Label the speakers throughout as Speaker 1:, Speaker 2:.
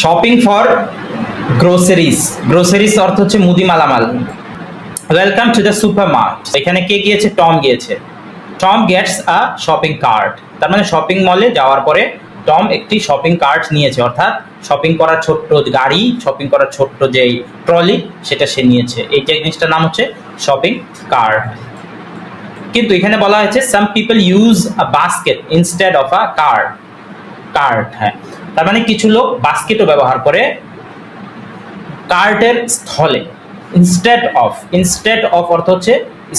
Speaker 1: Shopping for groceries groceries অর্থ হচ্ছে মুদি মালামাল। Welcome to the super mart এখানে কে গিয়েছে? টম গিয়েছে। Tom gets a shopping cart তার মানে শপিং মলে যাওয়ার পরে টম একটি শপিং কার্ট নিয়েছে। অর্থাৎ শপিং করার ছোট্ট গাড়ি শপিং করার ছোট্ট যেই ট্রলি সেটা সে নিয়েছে। এই জিনিসটার নাম হচ্ছে শপিং কার্ট কিন্তু এখানে বলা হয়েছে some people use a basket instead of a cart cart হ্যাঁ। তার মানে কিছু লোক বাস্কেটও ব্যবহার করে কার্টের স্থলে ইনস্টেড অফ ইনস্টেড অফ অর্থ হচ্ছে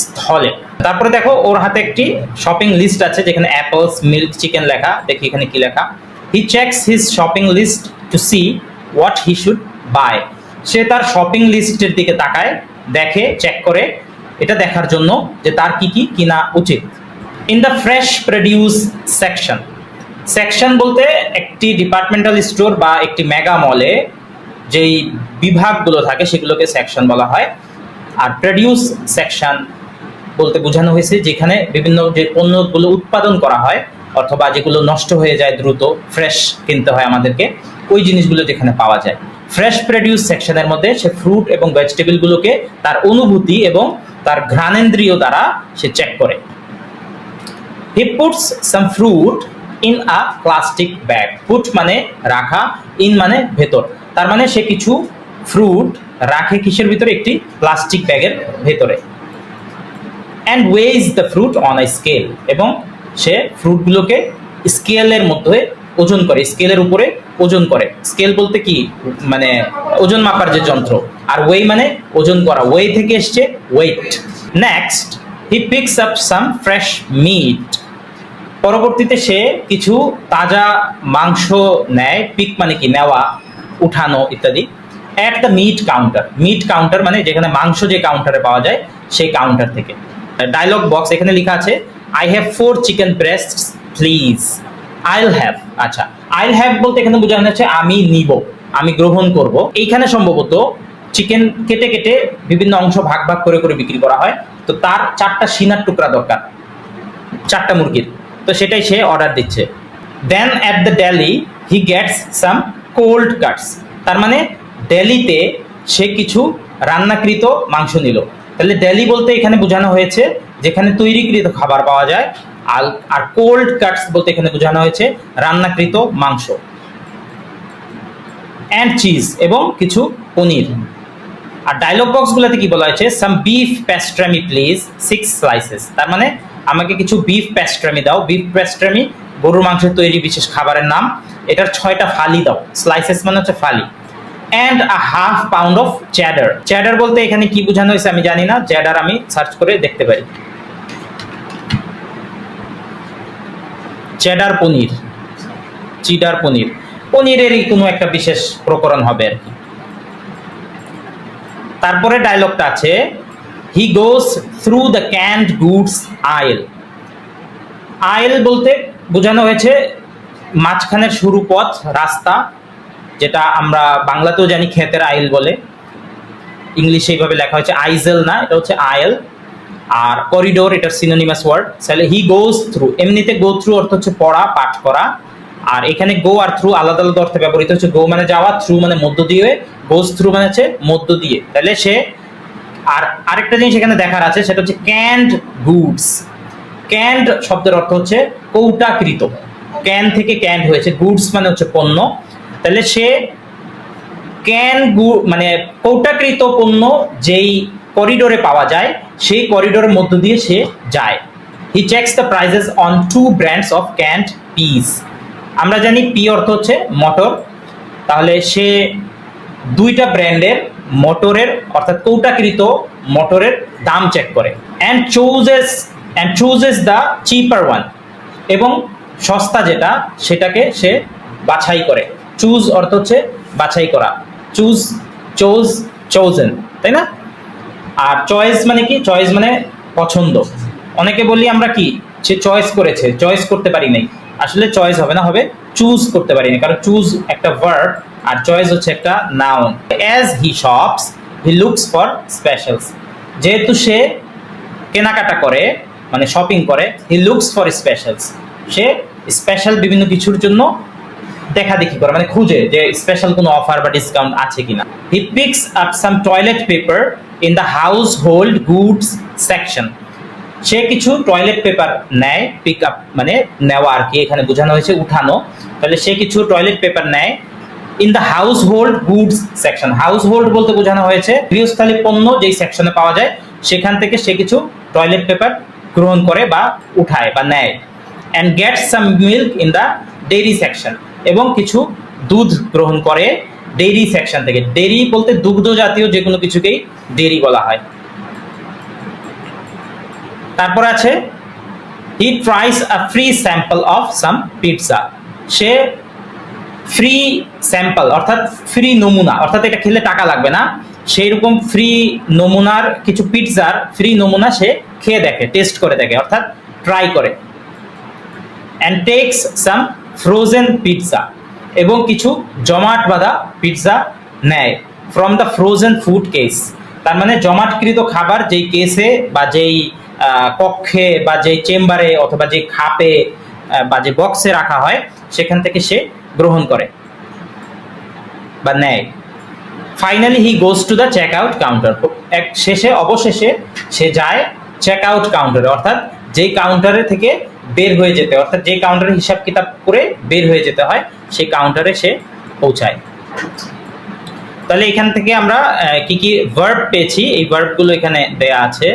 Speaker 1: স্থলে। তারপরে দেখো, ওর হাতে একটি শপিং লিস্ট আছে যেখানে অ্যাপলস মিল্ক চিকেন লেখা। দেখি এখানে কি লেখা। He checks his shopping list to see what he should buy সে তার শপিং লিস্টের দিকে তাকায়, দেখে চেক করে। এটা দেখার জন্য যে তার কি কি কিনা উচিত। In the fresh produce section section বলতে একটি ডিপার্টমেন্টাল স্টোর বা একটি মেগা মলে যেই বিভাগগুলো থাকে সেগুলোকে সেকশন বলা হয়। আর প্রডিউস সেকশন বলতে বোঝানো হয়েছে যেখানে বিভিন্ন যে পণ্যগুলো উৎপাদন করা হয় অথবা যেগুলো নষ্ট হয়ে যায় দ্রুত ফ্রেশ কিনতে হয় আমাদেরকে, ওই জিনিসগুলো যেখানে পাওয়া যায়। ফ্রেশ প্রডিউস সেকশনের মধ্যে সে ফ্রুট এবং ভেজিটেবলগুলোকে তার অনুভূতি এবং তার ঘ্রাণেন্দ্রিয় দ্বারা সে চেক করে। He puts some fruit in a plastic bag put মানে রাখা ইন মানে ভেতর। তার মানে সে কিছু ফ্রুট রাখে কিসের ভিতরে? একটি প্লাস্টিক ব্যাগের ভেতরে। And weighs the fruit on a scale এবং সে ফ্রুটগুলোকে স্কেলের মধ্যে ওজন করে স্কেলের উপরে ওজন করে। স্কেল বলতে কি? মানে ওজন মাপার যে যন্ত্র। আর ওয়ে মানে ওজন করা। ওয়ে থেকে এসছে weight next he picks up some fresh meat পরবর্তীতে সে কিছু তাজা মাংস নেয়, পিক মানে কি, নেওয়া, উঠানো ইত্যাদি at the meat counter meat counter মানে যেখানে মাংস যে কাউন্টারে পাওয়া যায়, সেই কাউন্টার থেকে। ডায়লগ বক্স এখানে লেখা আছে I have four chicken breast please I'll have আচ্ছা আইল হ্যাভ বলতে এখানে বোঝানো হচ্ছে, আমি নিব, আমি গ্রহণ করব। এইখানে সম্ভবত চিকেন কেটে কেটে বিভিন্ন অংশ ভাগ ভাগ করে করে বিক্রি করা হয়। তো তার চারটা সিনার টুকরা দরকার, চারটা মুরগির। তো সেটাই সে অর্ডার দিচ্ছে। Then at the deli he gets some cold cuts তার মানে ডেলিতে সে কিছু রান্নাকৃত মাংস নিল। তাহলে ডেলি বলতে এখানে বোঝানো হয়েছে, যেখানে তৈরিকৃত খাবার পাওয়া যায় আর আর কোল্ড কাটস বলতে এখানে বোঝানো হয়েছে রান্নাকৃত মাংস। অ্যান্ড চিজ এবং কিছু পনির। আর ডায়লগ বক্সগুলোতে কি বলা হয়েছে? Some beef pastrami please six slices তার মানে আমাকে কিছু বিফ প্যাস্ট্রামি দাও। বিফ প্যাস্ট্রামি গরুর মাংসের তৈরি বিশেষ খাবারের নাম। এটার ছয়টা ফালি দাও। স্লাইসেস মানে হচ্ছে ফালি। And a half pound of cheddar cheddar বলতে এখানে কি বোঝানো হয়েছে আমি জানি না। চ্যাডার আমি সার্চ করে দেখতে পারি। চ্যাডার পনির। চিডার পনির। পনিরেরই কোনো একটা বিশেষ প্রকরণ হবে আর কি। তারপরে ডায়লগটা আছে। He goes through the canned goods aisle aisle বলতে বোঝানো হয়েছে মাঝখানের শুরু পথ, রাস্তা, যেটা আমরা বাংলাতেও জানি ক্ষেতের আইল বলে। ইংলিশে এইভাবে লেখা হয়েছে আইজেল না, এটা হচ্ছে আয়েল আর করিডোর এটার সিনোনিমাস ওয়ার্ড তাহলে হি গোজ থ্রু এমনিতে গো থ্রু অর্থ হচ্ছে পড়া, পাঠ করা। আর এখানে গো আর থ্রু আলাদা আলাদা অর্থে ব্যবহৃত হচ্ছে গো মানে যাওয়া থ্রু মানে মধ্য দিয়ে গোজ থ্রু মানে হচ্ছে মধ্য দিয়ে। তাহলে সে আর আরেকটা জিনিস এখানে দেখার আছে, সেটা হচ্ছে ক্যান্ড গুডস ক্যান্ড শব্দের অর্থ হচ্ছে কৌটাকৃত। ক্যান থেকে ক্যান্ড হয়েছে গুডস মানে হচ্ছে পণ্য। তাহলে সে ক্যান মানে কৌটাকৃত পণ্য যেই করিডোরে পাওয়া যায়, সেই করিডোরের মধ্য দিয়ে সে যায়। He checks the prices on two brands of canned peas আমরা জানি পি অর্থ হচ্ছে মটর। তাহলে সে দুইটা ব্র্যান্ডের মোটরের, অর্থাৎ কৌটাকৃত মোটরের দাম চেক করে। And chooses and chooses the cheaper one এবং সস্তা যেটা, সেটাকে সে বাছাই করে। চুজ অর্থ হচ্ছে বাছাই করা। চুজ চোজ চোজেন তাই না? আর চয়েস মানে কি? চয়েস মানে পছন্দ। অনেকে বলি আমরা কি? সে চয়েস করেছে চয়েস করতে পারি নাই। আসলে চয়েস হবে না, হবে চুজ করতে পারি না কারণ চুজ একটা ভার্ব আর চয়েস হচ্ছে একটা noun as he shops he looks for specials যেহেতু সে কেনাকাটা করে মানে শপিং করে হি লুকস ফর স্পেশালস সে স্পেশাল বিভিন্ন কিছুর জন্য দেখা দেখি করে মানে খুঁজে যে স্পেশাল কোনো অফার বা ডিসকাউন্ট আছে কিনা। He picks up some toilet paper in the household goods section সে কিছু টয়লেট পেপার নেয় পিক আপ মানে নেওয়া আর কি, এখানে বোঝানো হয়েছে উঠানো। তাহলে সে কিছু টয়লেট পেপার নেয়। In the household goods section household বলতে বোঝানো হয়েছে, গৃহস্থালী পণ্য যেই সেকশনে পাওয়া যায়, সেখান থেকে সে কিছু টয়লেট পেপার গ্রহণ করে বা উঠায় বা নেয়। And get some milk in the dairy section এবং কিছু দুধ গ্রহণ করে ডেইরি সেকশন থেকে। ডেইরি বলতে দুগ্ধ জাতীয় যে কোনো কিছুকেই ডেইরি বলা হয়। তারপর আছে he tries a free sample of some pizza say free sample অর্থাৎ ফ্রি নমুনা, অর্থাৎ এটা খেলে টাকা লাগবে না। সেই রকম ফ্রি নমুনার কিছু পিৎজার ফ্রি নমুনা সে খেয়ে দেখে টেস্ট করে দেখে, অর্থাৎ ট্রাই করে। And takes some frozen pizza এবং কিছু জমাট বাঁধা পিৎজা নেয়। From the frozen food case তার মানে জমাটকৃত খাবার যেই কেসে বা যেই কক্ষে বা যে চেম্বারে অথবা যে খাপে বা যে বক্সে রাখা হয়, সেখান থেকে সে গ্রহণ করে বা নেয়। Finally he goes to the checkout counter এক শেষে, অবশেষে সে যায় চেক আউট কাউন্টারে অর্থাৎ যেই কাউন্টারে থেকে বের হয়ে যেতে, অর্থাৎ যে কাউন্টারে হিসাব কিতাব করে বের হয়ে যেতে হয়, সেই কাউন্টারে সে পৌঁছায়। তাহলে এখান থেকে আমরা কি কি ভার্ব পেয়েছি? এই ভার্বগুলো এখানে দেয়া আছে।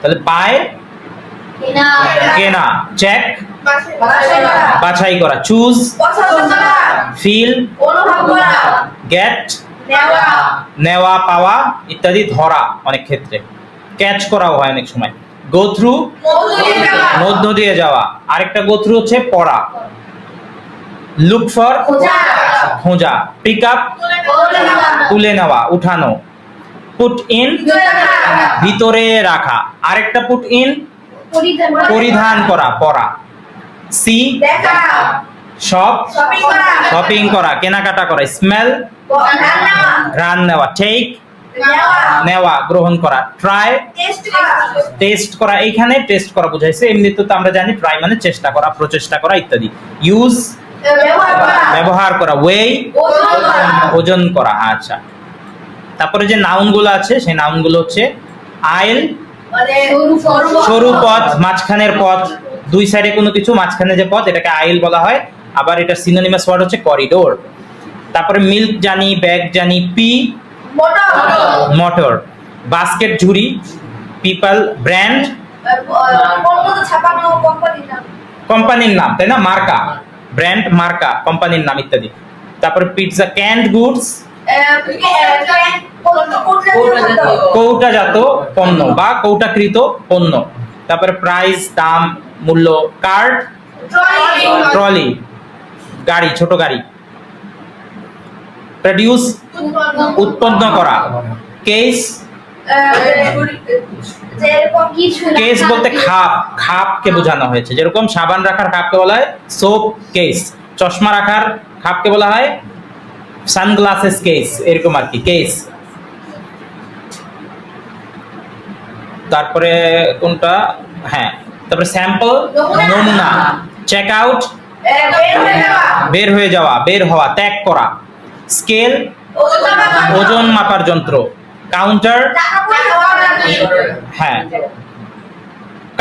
Speaker 1: তাহলে বাই কেনা। চেক বাছাই করা। চুজ ফিল গেট নেওয়া। পাওয়া ইত্যাদি ধরা অনেক ক্ষেত্রে। ক্যাচ করাও হয় অনেক সময়। গো থ্রু মধ্য দিয়ে যাওয়া। আরেকটা গো থ্রু হচ্ছে পড়া। লুক ফর খোঁজা। পিক আপ তুলে নেওয়া। উঠানো। পুট ইন ভিতরে রাখা। আরেকটা পুট ইন পরিধান করা পরা সি সব শপিং করা কেনাকাটা করা স্মেল রান নেওয়া টেক নেওয়া গ্রহণ করা ট্রাই টেস্ট করা এইখানে টেস্ট করা বোঝাইছে। এমনিতে তো আমরা জানি ট্রাই মানে চেষ্টা করা প্রচেষ্টা করা ইত্যাদি। ইউজ ব্যবহার করা। ওয়ে ওজন করা আচ্ছা। তারপরে যে নাউনগুলো আছে সেই নাউনগুলো হচ্ছে আইল সরু পথ। মাঝখানের পথ। দুই সাইডে কোনো কিছু মাঝখানে যে পথ এটাকে আইল বলা হয়। আবার এটা সিনোনিমাস ওয়ার্ড হচ্ছে করিডোর তারপরে মিল্ক জানি ব্যাগ জানি পি মোটর বাস্কেট ঝুড়ি পিপল ব্র্যান্ড
Speaker 2: কোম্পানির নাম?
Speaker 1: কোম্পানির নাম তাই না? মার্কা। ব্র্যান্ড মার্কা কোম্পানির নাম ইত্যাদি। তারপরে পিৎজা ক্যান্ড গুডস কৌটাজাত পণ্য বা কৌটাকৃত পণ্য। তারপরে প্রাইস দাম, মূল্য কার্ড ট্রলি গাড়ি, ছোট গাড়ি। প্রডিউস উৎপন্ন করা। কেস কেস বলতে খাপ, খাপকে বোঝানো হয়েছে। যেরকম সাবান রাখার খাপকে বলা হয় সোপ কেস চশমা রাখার খাপকে বলা হয় সানগ্লাসেস কেস এরকম আর কি কেস তারপরে কোনটা? হ্যাঁ তারপরে স্যাম্পল নমুনা। চেক আউট বের হয়ে যাওয়া। বের হওয়া ত্যাগ করা। স্কেল ওজন মাপার যন্ত্র। কাউন্টার হ্যাঁ।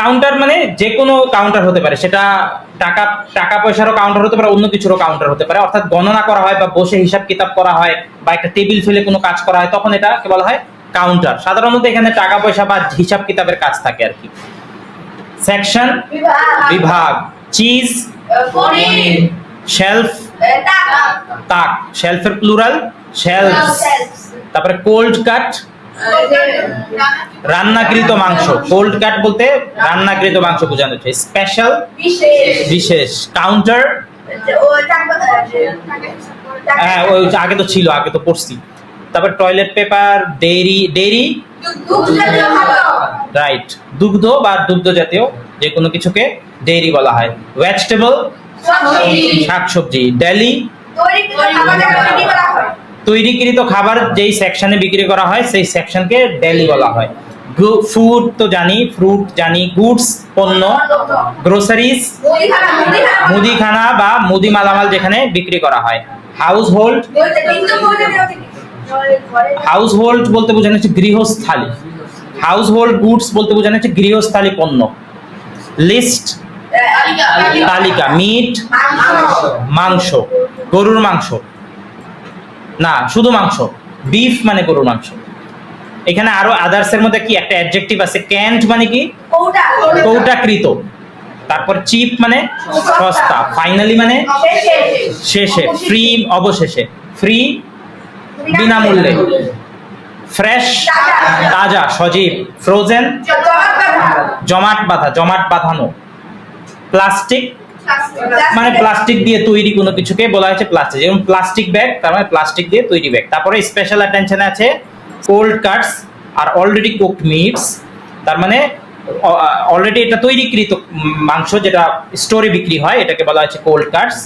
Speaker 1: কাউন্টার মানে যে কোনো কাউন্টার হতে পারে। সেটা টাকা টাকা পয়সারও কাউন্টার হতে পারে অন্য কিছুরও কাউন্টার হতে পারে। অর্থাৎ গণনা করা হয় বা বসে হিসাব কিতাব করা হয় বা একটা টেবিল ফেলে কোনো কাজ করা হয় তখন এটা কে বলা হয় কাউন্টার সাধারণত এখানে টাকা পয়সা বা হিসাব কিতাবের কাজ থাকে আর কি। সেকশন বিভাগ। চিজ শেলফ তাক। শেলফের প্লুরাল শেলফ তারপরে কোল্ড কাট রান্নাকৃত মাংস কোল্ড কাট বলতে রান্নাকৃত মাংস বোঝানো হচ্ছে। স্পেশাল বিশেষ। কাউন্টার হ্যাঁ ওই আগে তো ছিল আগে তো পড়ছি। তারপর toilet paper dairy dairy right দুগ্ধ বা দুগ্ধ জাতীয় যে কোনো কিছুকে ডেইরি বলা হয়। ভেজিটেবল শাকসবজি। ডেলি তৈরিকৃত খাবার যেই সেকশনে বিক্রি করা হয় সেই সেকশনকে ডেলি বলা হয়। ফুড তো জানি ফ্রুট জানি গুডস পণ্য গ্রোসারিজ
Speaker 2: মুদিখানা
Speaker 1: বা মুদি মালামাল যেখানে বিক্রি করা হয়। হাউস হোল্ড হাউস হোল্ড বলতে বোঝানো হচ্ছে গৃহস্থালী। হাউস হোল্ড গুডস বলতে বোঝানো হচ্ছে গৃহস্থালী পণ্য। লিস্ট তালিকা। মিট মাংস গরুর মাংস। না শুধু মাংস। বিফ মানে গরুর মাংস। এখানে আরও আদার্স এর মধ্যে কি একটা অ্যাডজেক্টিভ আছে? ক্যান্ট মানে কি?
Speaker 2: কৌটা
Speaker 1: কৌটাকৃত। তারপর চিপ মানে সস্তা। ফাইনালি মানে
Speaker 2: শেষে।
Speaker 1: ফ্রি অবশেষে। ফ্রি বিনামূল্যে। ফ্রেশ তাজা। সজীব। ফ্রোজেন জমাট বাঁধা। জমাট বাঁধানো। প্লাস্টিক মানে প্লাস্টিক দিয়ে তৈরি কোনো কিছুকে বলা হয়েছে প্লাস্টিক যেমন প্লাস্টিক ব্যাগ তার মানে প্লাস্টিক দিয়ে তৈরি ব্যাগ তারপরে স্পেশাল অ্যাটেনশন আছে কোল্ড কাটস আর অলরেডি কুকড মিটস তার মানে অলরেডি এটা তৈরিকৃত মাংস যেটা স্টোরে বিক্রি হয়, এটাকে বলা হয়েছে কোল্ড কাটস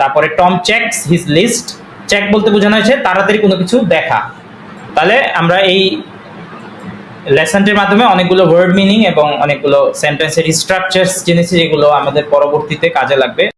Speaker 1: তারপরে Tom checks his list check বলতে বোঝানো হয়েছে, তাড়াতাড়ি কোনো কিছু দেখা। তাহলে আমরা এই লেসনটির মাধ্যমে অনেকগুলো ওয়ার্ড মিনিং এবং অনেকগুলো সেন্টেন্সের স্ট্রাকচার্স জেনেছি যেগুলো আমাদের পরবর্তীতে কাজে লাগবে।